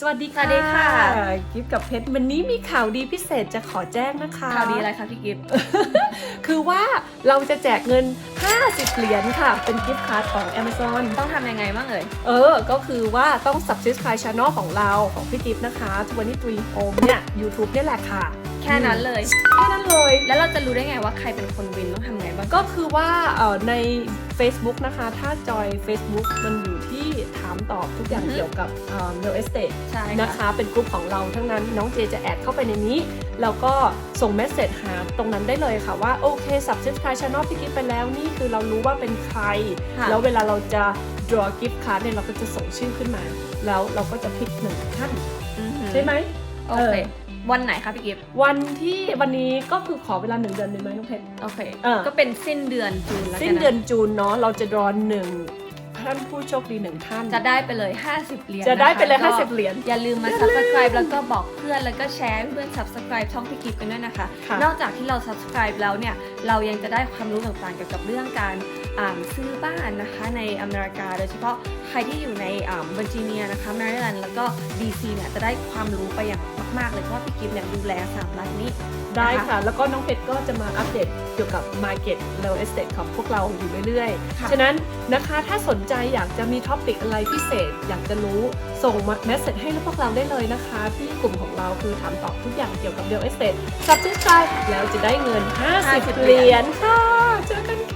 สวัสดีสวัสดีค่ะ กิฟกับเพชรวันนี้มีข่าวดีพิเศษจะขอแจ้งนะคะ ข่าวดีอะไรคะพี่กิฟต์คือว่าเราจะแจกเงิน 50 เหรียญค่ะ เป็นกิฟต์การ์ดของ Amazon ต้องทำยังไงบ้างเอ่ย เออ ก็คือว่าต้อง subscribe channel ของเราของพี่กิฟต์นะคะ23 Home เนี่ย YouTube เนี่ยแหละค่ะ แค่นั้นเลย แค่นั้นเลย แล้วเราจะรู้ได้ไงว่าใครเป็นคนวินต้องทำไงบ้าง ก็คือว่าเอ่อใน Facebook นะคะ ถ้าจอย Facebook มันอยู่ที่ถาม ตอบทุกอย่างอือฮึเกี่ยวกับเอ่อ real estate ใช่นะคะเป็นกลุ่มของเราทั้งนั้นน้องเจจะแอดเข้าไปในนี้แล้วก็ส่งเมสเซจหาตรงนั้นได้เลยค่ะว่า โอเค subscribe channel พี่กิฟไปแล้วนี่คือเรารู้ว่าเป็นใคร ค่ะ แล้วเวลาเราจะ draw gift card เนี่ยเราก็จะส่งชื่อขึ้นมา แล้วเราก็จะพิกหนึ่งท่านอือหือใช่ไหม โอเควันไหนคะพี่กิฟต์วันที่วันนี้ก็คือขอเวลาหนึ่งเดือนหนึ่งไหมน้องเพชร โอเค เออ ก็เป็นสิ้นเดือนจูนแล้วกัสิ้นเดือนจูนเนาะเราจะรอหนึ่ง ท่านผู้โชคดีหนึ่งท่าน จะได้ไปเลย 50 เหรียญจะได้ไปเลยนะคะก็50 เหรียญ อย่าลืมมา subscribe แล้วก็บอกเพื่อนแล้วก็แชร์ให้เพื่อน subscribe ช่องพี่กิฟต์กันด้วยนะคะ ค่ะ นอกจากที่เรา subscribe แล้วเนี่ย เรายังจะได้ความรู้ต่างๆเกี่ยวกับเรื่องการอ่าซื้อบ้านนะคะในอเมริกาโดยเฉพาะใค รที่อยู่ในอ่าเวอร์จิเนียนะคะแมริแลนด์แล้วก็ DC เนี่ยจะได้ความรู้ไปอย่างมาก ๆ เลยเพราะว่าพี่กิฟต์เนี่ยดูแลสามรัฐนี้ได้ค่ะ แล้วก็น้องเพชรก็จะมาอัปเดตเกี่ยวกับ Market Real Estate ของพวกเราอยู่เรื่อยค่ะๆฉะนั้นนะคะถ้าสนใจอยากจะมีท็อปิกอะไรพิเศษ อยากจะรู้ส่งมาเมสเซจให้พวกเราได้เลยนะคะ ที่กลุ่มของเราคือถามตอบทุกอย่างเกี่ยวกับ Real Estate Subscribe แล้วจะได้เงิน 50 เหรียญค่ะ เจอกันค่ะ